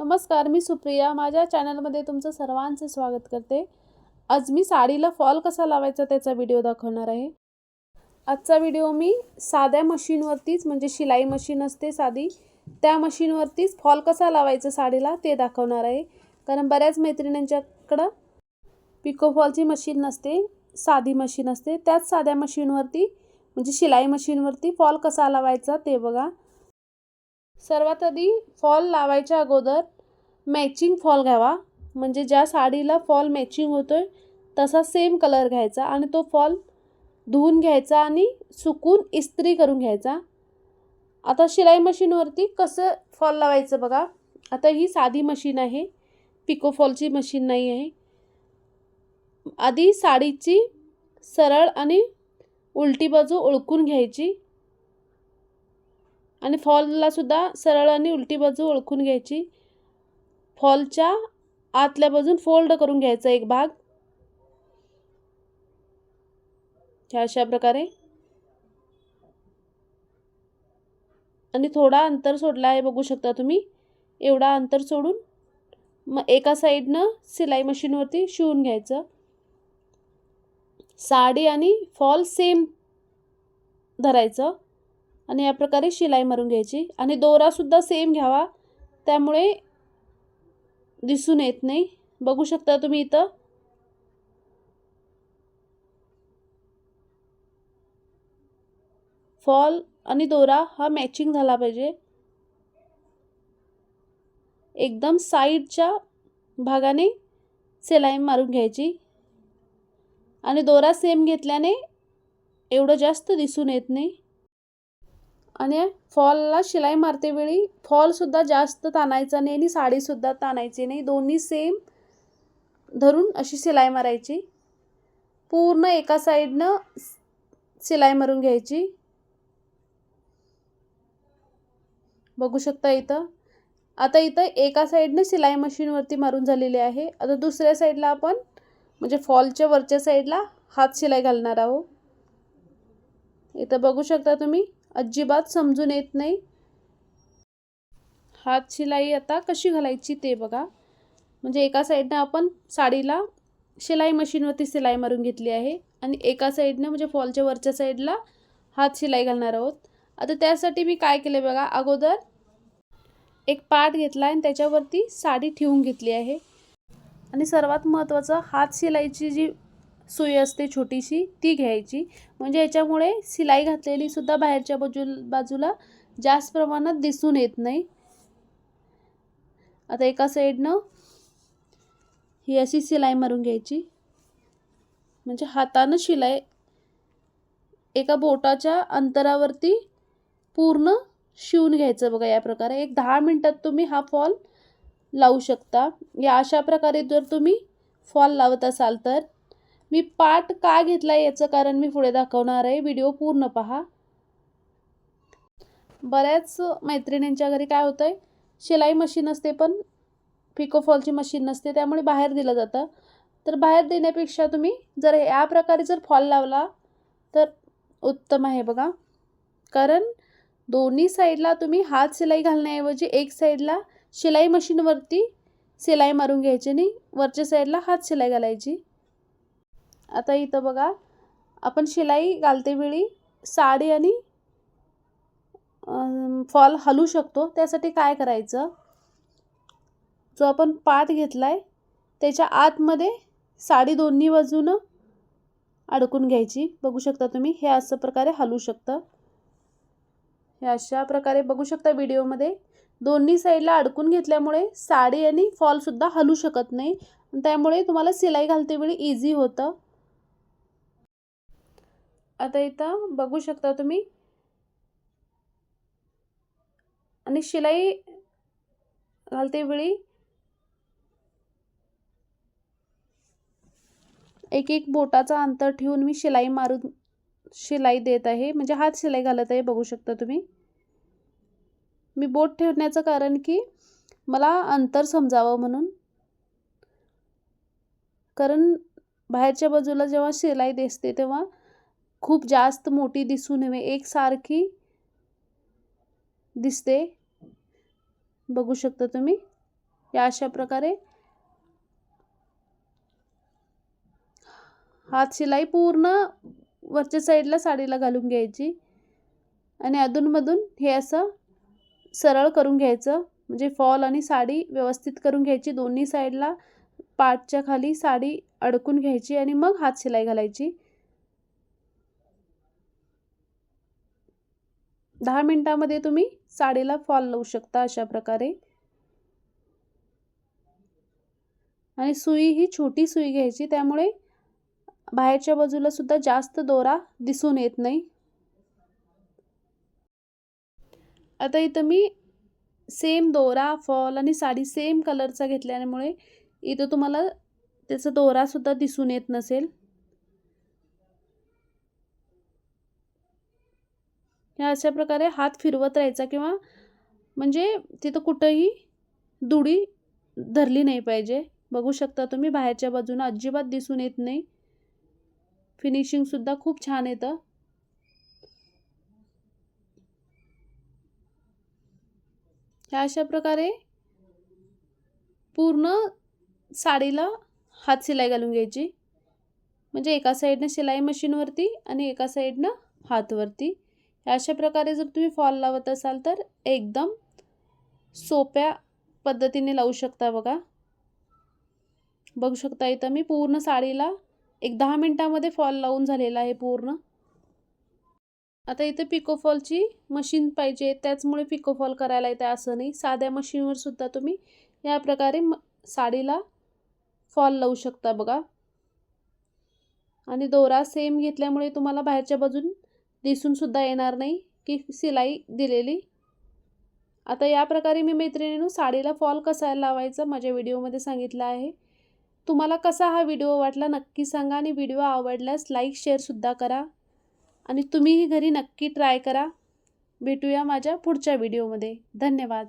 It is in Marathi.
नमस्कार मी सुप्रिया. माझ्या चॅनलमध्ये तुमचं सर्वांचं स्वागत करते. आज मी साडीला फॉल कसा लावायचा त्याचा व्हिडिओ दाखवणार आहे. आजचा व्हिडिओ मी साध्या मशीनवरतीच म्हणजे शिलाई मशीन असते साधी त्या मशीनवरतीच फॉल कसा लावायचा साडीला ते दाखवणार आहे. कारण बऱ्याच मैत्रिणींच्याकडं पिको फॉलची मशीन नसते साधी मशीन असते. त्याच साध्या मशीनवरती म्हणजे शिलाई मशीनवरती फॉल कसा लावायचा ते बघा. सर्वात आधी फॉल लावायच्या अगोदर मॅचिंग फॉल घ्यावा. म्हणजे ज्या साडीला फॉल मॅचिंग होतो आहे तसा सेम कलर घ्यायचा आणि तो फॉल धुवून घ्यायचा आणि सुकून इस्त्री करून घ्यायचा. आता शिलाई मशीनवरती कसं फॉल लावायचं बघा. आता ही साधी मशीन आहे. पिको फॉलची मशीन नाही आहे. आधी साडीची सरळ आणि उलटी बाजू ओळखून घ्यायची. आणि फॉललासुद्धा सरळ आणि उलटी बाजू ओळखून घ्यायची. फॉलच्या आतल्या बाजून फोल्ड करून घ्यायचा एक भाग. ह्या अशा प्रकारे. आणि थोडा अंतर सोडला आहे बघू शकता तुम्ही. एवढा अंतर सोडून मग एका साईडनं सिलाई मशीनवरती शिवून घ्यायचं. साडी आणि फॉल सेम धरायचं. आणि या प्रकारे शिलाई मारून घ्यायची. आणि दोरासुद्धा सेम घ्यावा. त्यामुळे दिसून येत नाही. बघू शकता तुम्ही इथं. फॉल आणि दोरा हा मॅचिंग झाला पाहिजे. एकदम साईडच्या भागाने सिलाई मारून घ्यायची. आणि दोरा सेम घेतल्याने एवढं जास्त दिसून येत नाही. आणि फॉलला शिलाई मारते वेळी फॉलसुद्धा जास्त ताणायचा नाही आणि साडीसुद्धा ताणायची नाही. दोन्ही सेम धरून अशी शिलाई मारायची. पूर्ण एका साईडनं शिलाई मारून घ्यायची. बघू शकता इथं. आता इथं एका साईडनं शिलाई मशीनवरती मारून झालेली आहे. आता दुसऱ्या साईडला आपण म्हणजे फॉलच्या वरच्या साईडला हात शिलाई घालणार आहोत. इथं बघू शकता तुम्ही. अजिबात समजून येत नाही. हात शिलाई आता कशी घालायची ते बघा. म्हणजे एका साईडनं आपण साडीला शिलाई मशीनवरती शिलाई मारून घेतली आहे आणि एका साईडनं म्हणजे फॉलच्या वरच्या साईडला हात शिलाई घालणार आहोत. आता त्यासाठी मी काय केलं बघा अगोदर एक पाट घेतला आणि त्याच्यावरती साडी ठेवून घेतली आहे. आणि सर्वात महत्त्वाचं हात शिलाईची जी सुई असते छोटीशी ती घ्यायची. म्हणजे याच्यामुळे शिलाई घातलेली सुद्धा बाहेरच्या बाजू बाजूला जास्त प्रमाणात दिसून येत नाही. आता एका साईडनं ही अशी शिलाई मारून घ्यायची. म्हणजे हातानं शिलाई एका बोटाच्या अंतरावरती पूर्ण शिवून घ्यायचं बघा या प्रकारे. एक दहा मिनटात तुम्ही हा फॉल लावू शकता. या अशा प्रकारे जर तुम्ही फॉल लावत असाल तर. मी पाठ का घेतला याचं कारण मी पुढे दाखवणार आहे. व्हिडिओ पूर्ण पहा. बऱ्याच मैत्रिणींच्या घरी काय होतं आहे शिलाई मशीन असते पण पिकोफॉलची मशीन नसते त्यामुळे बाहेर दिलं जातं. तर बाहेर देण्यापेक्षा तुम्ही जर या प्रकारे जर फॉल लावला तर उत्तम आहे बघा. कारण दोन्ही साईडला तुम्ही हात शिलाई घालण्याऐवजी एक साईडला शिलाई मशीनवरती शिलाई मारून घ्यायची नाही वरच्या साईडला हात शिलाई घालायची. आता इथं बघा आपण शिलाई घालते वेळी साडी आणि फॉल हलू शकतो. त्यासाठी काय करायचं? जो आपण पाट घेतला आहे त्याच्या आतमध्ये साडी दोन्ही बाजूनं अडकून घ्यायची. बघू शकता तुम्ही हे असं प्रकारे हलू शकतं. हे अशा प्रकारे बघू शकता व्हिडिओमध्ये. दोन्ही साईडला अडकून घेतल्यामुळे साडी आणि फॉलसुद्धा हलू शकत नाही. त्यामुळे तुम्हाला शिलाई घालते वेळी इझी होतं. आता इथं बघू शकता तुम्ही. आणि शिलाई घालते वेळी. एक एक बोटाचा अंतर ठेवून मी शिलाई मारून शिलाई देत आहे. म्हणजे हात शिलाई घालत आहे बघू शकता तुम्ही. मी बोट ठेवण्याचं कारण की मला अंतर समजावं म्हणून. कारण बाहेरच्या बाजूला जेव्हा शिलाई दिसते तेव्हा खूप जास्त मोठी दिसू नये एकसारखी दिसते. बघू शकता तुम्ही? या अशा प्रकारे. हात शिलाई पूर्ण वरच्या साईडला साडीला घालून घ्यायची. आणि अधूनमधून हे असं सरळ करून घ्यायचं. म्हणजे फॉल आणि साडी व्यवस्थित करून घ्यायची. दोन्ही साईडला पाठच्या खाली साडी अडकून घ्यायची आणि मग हात शिलाई घालायची. दहा मिनटामध्ये तुम्ही साडीला फॉल लावू शकता अशा प्रकारे. आणि सुई ही छोटी सुई घ्यायची त्यामुळे बाहेरच्या बाजूला सुद्धा जास्त दोरा दिसून येत नाही. आता इथं मी सेम दोरा फॉल आणि साडी सेम कलरचा घेतल्यामुळे इथं तुम्हाला त्याचा दोरासुद्धा दिसून येत नसेल. ह्या अशा प्रकारे हात फिरवत राहायचा किंवा म्हणजे तिथं कुठंही दुडी धरली नाही पाहिजे. बघू शकता तुम्ही बाहेरच्या बाजूनं अजिबात दिसून येत नाही. फिनिशिंगसुद्धा खूप छान येतं. ह्या अशा प्रकारे पूर्ण साडीला हात शिलाई घालून घ्यायची. म्हणजे एका साईडनं शिलाई मशीनवरती आणि एका साईडनं हातवरती. अशा प्रकारे जर तुम्ही फॉल लावत असाल तर एकदम सोप्या पद्धतीने लावू शकता बघा. बघू शकता इथं मी पूर्ण साडीला एक दहा मिनटामध्ये फॉल लावून झालेला आहे पूर्ण. आता इथे पिकोफॉलची मशीन पाहिजे त्याचमुळे पिकोफॉल करायला येते असं नाही. साध्या मशीनवर सुद्धा तुम्ही या प्रकारे म साडीला फॉल लावू शकता बघा. आणि दोरा सेम घेतल्यामुळे तुम्हाला बाहेरच्या बाजून दिसूनसुद्धा येणार नाही की शिलाई दिलेली. आता या प्रकारे मी मैत्रिणीनं साडीला फॉल कसा लावायचा माझ्या व्हिडिओमध्ये सांगितलं आहे. तुम्हाला कसा हा व्हिडिओ वाटला नक्की सांगा आणि व्हिडिओ आवडल्यास लाईक शेअरसुद्धा करा. आणि तुम्हीही घरी नक्की ट्राय करा. भेटूया माझ्या पुढच्या व्हिडिओमध्ये. धन्यवाद.